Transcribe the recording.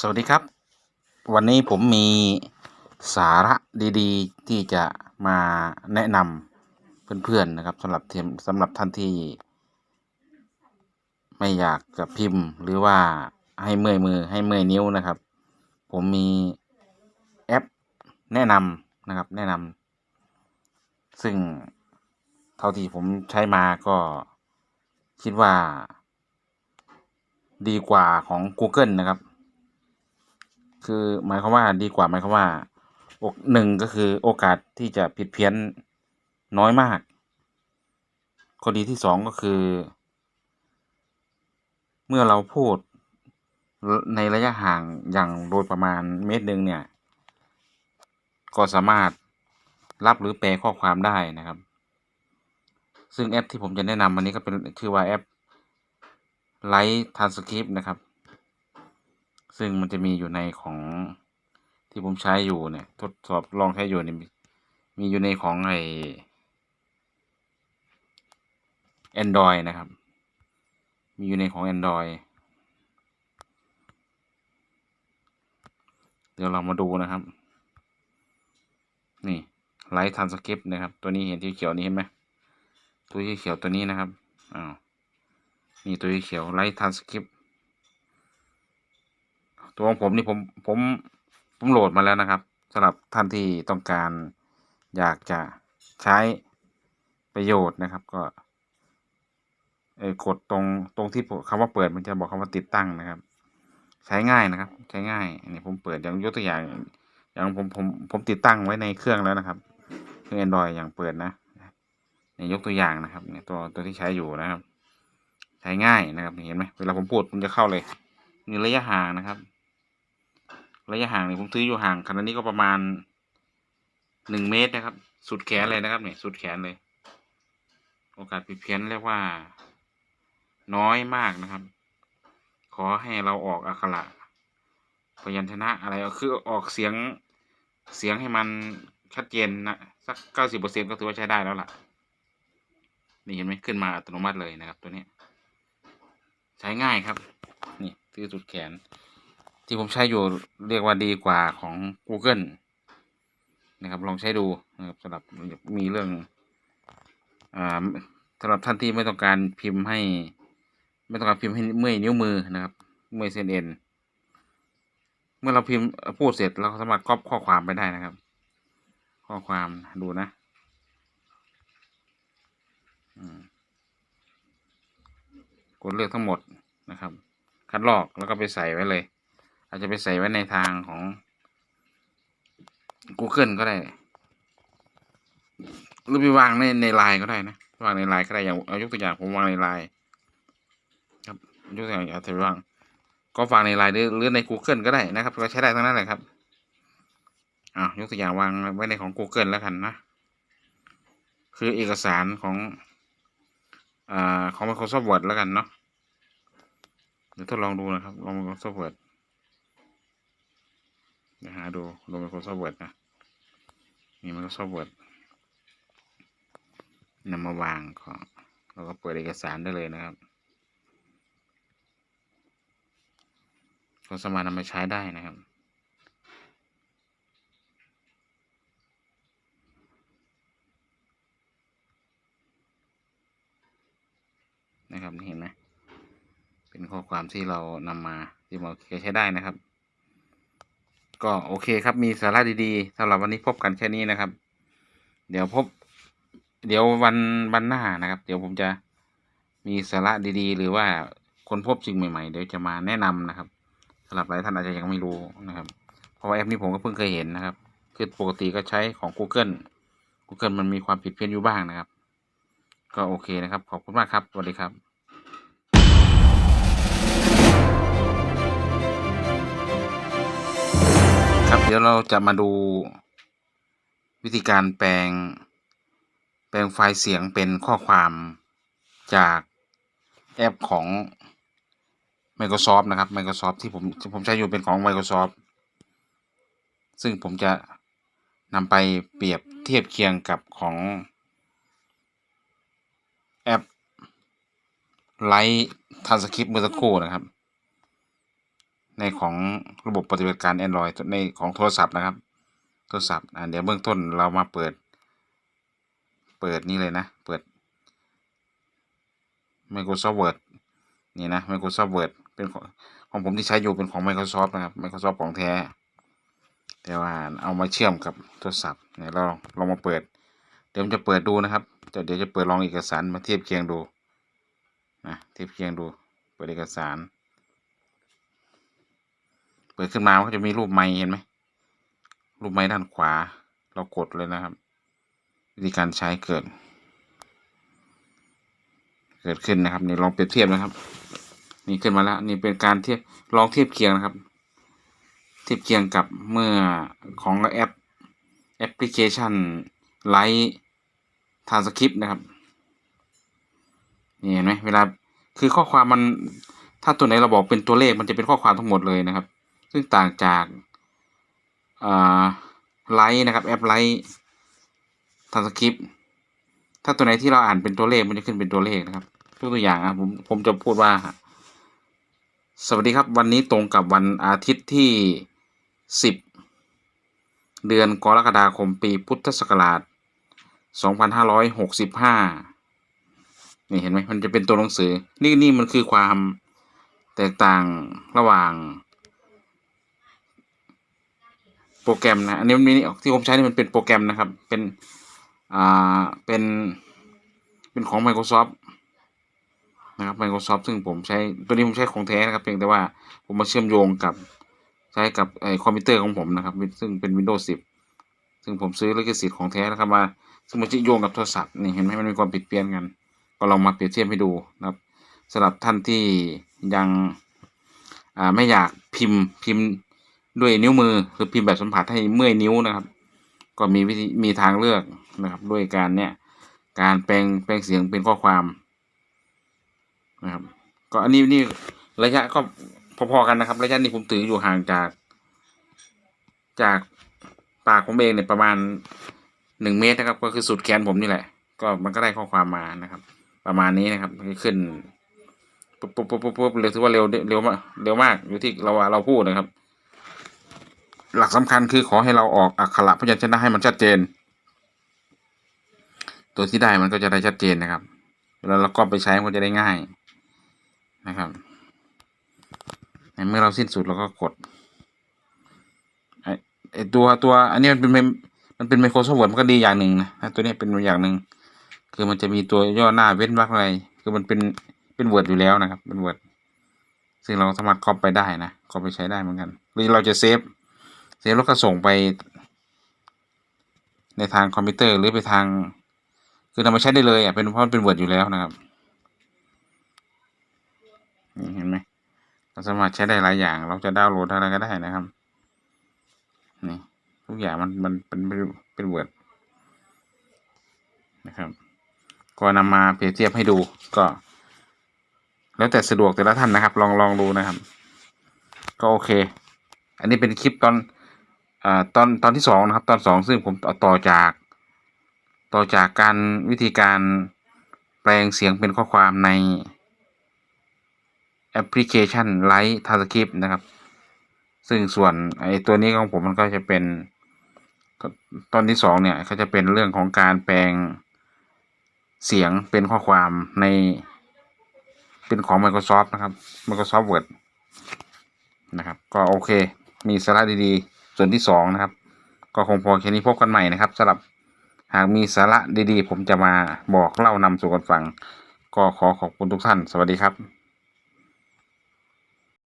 สวัสดีครับ วันนี้ผมมีสาระดีๆ ที่จะมาแนะนำเพื่อนๆนะครับสำหรับเทมสำหรับท่านที่ ไม่อยากจะพิมพ์ หรือว่าให้เมื่อยมือให้เมื่อยนิ้วนะครับ ผมมีแอปแนะนำนะครับ แนะนำซึ่งเท่าที่ผมใช้มาก็คิดว่า ดีกว่าของ Google นะครับ คือหมายความว่าดีกว่าหมายความว่าอกหนึ่งก็คือโอกาสที่จะผิดเพี้ยนน้อยมากข้อดีที่สองก็คือ เมื่อเราพูดในระยะห่างอย่างโดยประมาณเมตรหนึ่งเนี่ย ก็สามารถรับหรือแปลข้อความได้นะครับ ซึ่งแอปที่ผมจะแนะนำวันนี้ก็เป็นชื่อว่าแอป Light Transcript นะครับ ซึ่งมันจะมีอยู่ในของที่ผมใช้อยู่เนี่ยทดสอบลองใช้อยู่เนี่ยมีมีอยู่ในของไอ Android นะครับ มีอยู่ในของ Android เดี๋ยวเรามาดูนะครับ นี่ไลท์ทันสคริปต์นะครับ ตัวนี้เห็นที่เขียวนี้เห็นไหมตัวที่เขียวตัวนี้นะครับอ้าวนี่ตัวที่เขียวไลท์ทันสคริปต์ ตัวของผมนี่ผมผมผมโหลดมาแล้วนะครับสำหรับท่านที่ต้องการอยากจะใช้ประโยชน์นะครับ ก็เออกดตรงตรงที่คำว่าเปิดมันจะบอกคำว่าติดตั้งนะครับ ใช้ง่ายนะครับ ใช้ง่ายอันนี้ผมเปิดอย่างยกตัวอย่าง อย่างผมผมผมติดตั้งไว้ในเครื่องแล้วนะครับเครื่อง Android อย่างเปิดนะนี่ยกตัวอย่างนะครับเนี่ยตัวตัวที่ใช้อยู่นะครับ ใช้ง่ายนะครับเห็นไหมเวลาผมพูดผมจะเข้าเลยนี่ระยะห่างนะครับ ระยะห่างเนี่ยผมซื้ออยู่ห่างขนาดนี้ก็ประมาณหนึ่งเมตรนะครับ สุดแขนเลยนะครับเนี่ยสุดแขนเลย โอกาสผิดเพี้ยนเรียกว่า น้อยมากนะครับ ขอให้เราออกอักขระพยัญชนะอะไรก็คือออกเสียงเสียงให้มันชัดเจนนะสักเก้าสิบเปอร์เซ็นก็ถือว่าใช้ได้แล้วล่ะ นี่เห็นไหมขึ้นมาอัตโนมัติเลยนะครับ ตัวนี้ ใช้ง่ายครับ นี่คือสุดแขน ที่ผมใช้อยู่เรียกว่าดีกว่าของ Google นะครับ ลองใช้ดูนะครับสำหรับมีเรื่องอ่าสำหรับท่านที่ไม่ต้องการพิมพ์ให้ ไม่ต้องการพิมพ์ให้เมื่อยนิ้วมือนะครับ เมื่อยเส้นเอ็นเมื่อเราพิมพ์พูดเสร็จเราสามารถก๊อปข้อความไปได้นะครับ ข้อความดูนะกดเลือกทั้งหมดนะครับ คัดลอกแล้วก็ไปใส่ไว้เลย อาจจะไปใส่ไว้ในทางของ Google ก็ได้หรือไปวางในในไลน์ก็ได้นะวางในไลน์ก็ได้อย่างเอายกตัวอย่างผมวางในไลน์ครับยกตัวอย่างเอาไปวางก็วางในไลน์หรือหรือใน Google ก็ได้นะครับ ก็ใช้ได้ทั้งนั้นแหละครับอ่ายกตัวอย่างวางไว้ในของ Google แล้วกันนะคือเอกสารของอ่าของ Microsoft Word แล้วกันเนาะเดี๋ยวทดลองดูนะครับลอง Microsoft Word เดี๋ยวหาดูลง Microsoft Word นะ มี Microsoft Word นำมาวางก็เราก็เปิดเอกสารได้เลยนะครับก็สามารถนำไปใช้ได้นะครับนะครับเห็นไหมเป็นข้อความที่เรานำมาที่เราใช้ได้นะครับ ก็โอเคครับมีสาระดีๆสำหรับวันนี้พบกันแค่นี้นะครับ เดี๋ยวพบ เดี๋ยววันวันหน้านะครับ เดี๋ยวผมจะมีสาระดีๆ หรือว่าคนพบสิ่งใหม่ ๆ เดี๋ยวจะมาแนะนำนะครับสำหรับหลายท่านอาจจะยังไม่รู้นะครับ เพราะว่าแอปนี้ผมก็เพิ่งเคยเห็นนะครับ คือปกติก็ใช้ของ Google Google มันมีความผิดเพี้ยนอยู่บ้างนะครับ ก็โอเคนะครับ ขอบคุณมากครับสวัสดีครับ ครับ เดี๋ยวเราจะมาดูวิธีการแปลง แปลงไฟล์เสียงเป็นข้อความจากแอปของ Microsoft นะครับ Microsoft ที่ผมผมใช้อยู่เป็นของ Microsoft ซึ่งผมจะนำไปเปรียบเทียบเคียงกับของแอปไลท์ทันสคริปต์เมื่อสักครู่นะครับ ในของระบบปฏิบัติการ Android ในของโทรศัพท์นะครับโทรศัพท์อ่าเดี๋ยวเบื้องต้นเรามาเปิด เปิดนี่เลยนะ เปิด Microsoft Word นี่นะ Microsoft Word เป็นของของผมที่ใช้อยู่เป็นของ Microsoft นะครับ Microsoft ของแท้ แต่ว่าเอามาเชื่อมกับโทรศัพท์เนี่ยเราลองมาเปิด เดี๋ยวจะเปิดดูนะครับเดี๋ยวจะเปิดลองเอกสารมาเทียบเคียงดูนะเทียบเคียงดู เปิดเอกสาร เปิดขึ้นมาก็จะมีรูปไม้เห็นไหมรูปไม้ด้านขวา เรากดเลยนะครับ วิธีการใช้เกิด เกิดขึ้นนะครับนี่ลองเปรียบเทียบนะครับ นี่ขึ้นมาแล้ว นี่เป็นการเทียบลองเทียบเคียงนะครับ เทียบเคียงกับเมื่อของแอปแอปพลิเคชันไลท์ทานสคริปต์นะครับนี่เห็นไหมเวลาคือข้อความมันถ้าตัวไหนเราบอกเป็นตัวเลขมันจะเป็นข้อความทั้งหมดเลยนะครับ ซึ่งต่างจากไลท์นะครับแอปไลท์ทานสคริปต์ถ้าตัวไหนที่เราอ่านเป็นตัวเลขมันจะขึ้นเป็นตัวเลขนะครับยกตัวอย่างอะผมผมจะพูดว่า สวัสดีครับ วันนี้ตรงกับวันอาทิตย์ที่สิบเดือนกรกฎาคมปีพุทธศักราชสองพันห้าร้อยหกสิบห้านี่เห็นไหมมันจะเป็นตัวหนังสือ นี่นี่มันคือความแตกต่างระหว่าง โปรแกรมนะอันนี้มันมีที่ผมใช้นี่มันเป็นโปรแกรมนะครับ เป็นอ่าเป็น เป็นของ Microsoft นะครับ Microsoft ซึ่งผมใช้ตัวนี้ผมใช้ของแท้นะครับ เพียงแต่ว่าผมมาเชื่อมโยงกับใช้กับไอคอมพิวเตอร์ของผมนะครับ ซึ่งเป็น Windows 10 ซึ่งผมซื้อลิขสิทธิ์ของแท้นะครับมาซึ่งมันจะโยงกับโทรศัพท์นี่เห็นไหมมันมีความผิดเพี้ยนกัน ก็ลองมาเปรียบเทียบให้ดูนะครับสำหรับท่านที่ยังอ่าไม่อยากพิมพ์พิมพ์ ด้วยนิ้วมือหรือพิมพ์แบบสัมผัสให้เมื่อยนิ้วนะครับ ก็มีวิธีมีทางเลือกนะครับ ด้วยการเนี่ยการแปลงแปลงเสียงเป็นข้อความนะครับ ก็อันนี้นี่ระยะก็พอๆกันนะครับ ระยะนี้ผมถืออยู่ห่างจาก จากปากผมเองเนี่ยประมาณหนึ่งเมตรนะครับ ก็คือสุดแขนผมนี่แหละ ก็มันก็ได้ข้อความมานะครับ ประมาณนี้นะครับขึ้นปุ๊บปุ๊บปุ๊บปุ๊บเร็วถือว่าเร็วเร็วมากเร็วมากอยู่ที่เราเราพูดนะครับ หลักสำคัญคือขอให้เราออกอักขระพยัญชนะให้มันชัดเจน ตัวที่ได้มันก็จะได้ชัดเจนนะครับเวลาเราก็ไปใช้มันจะได้ง่ายนะครับเมื่อเราสิ้นสุดเราก็กดไอตัวตัวอันนี้มันเป็นมันเป็น Microsoft Word มันก็ดีอย่างหนึ่งนะตัวนี้เป็นอย่างหนึ่งคือมันจะมีตัวย่อหน้าเว้นวรรคอะไร คือมันเป็นเป็น Word อยู่แล้วนะครับ เป็น Word ซึ่งเราสามารถครอบไปได้นะครอบไปใช้ได้เหมือนกันหรือเราจะเซฟ เซฟแล้วก็ส่งไป ในทางคอมพิวเตอร์หรือไปทาง คือนำมาใช้ได้เลยอะเป็นเพราะมันเป็น Word อยู่แล้วนะครับนี่เห็นไหมเราสามารถใช้ได้หลายอย่าง เราจะดาวน์โหลดอะไรก็ได้นะครับนี่ทุกอย่างมันมันเป็นเป็นเวิร์ดนะครับ ก็นำมาเปรียบเทียบให้ดูก็ แล้วแต่สะดวกแต่ละท่านนะครับ ลองลองดูนะครับ ก็โอเค อันนี้เป็นคลิปตอน อ่าตอนตอนที่สองนะครับ ตอนสองซึ่งผมต่อจาก ต่อจากการวิธีการแปลงเสียงเป็นข้อความในแอปพลิเคชันไลท์ทาสคริปนะครับ ซึ่งส่วนไอตัวนี้ของผมมันก็จะเป็นตอนที่สองเนี่ยก็จะเป็นเรื่องของการแปลงเสียงเป็นข้อความในเป็นของ Microsoft นะครับ Microsoft Word นะครับ ก็โอเค มีสาระดี ๆ ส่วนที่สองนะครับ ก็คงพอแค่นี้พบกันใหม่นะครับสำหรับหากมีสาระดีๆ ผมจะมาบอกเล่านำสู่กันฟัง ก็ขอขอบคุณทุกท่าน สวัสดีครับ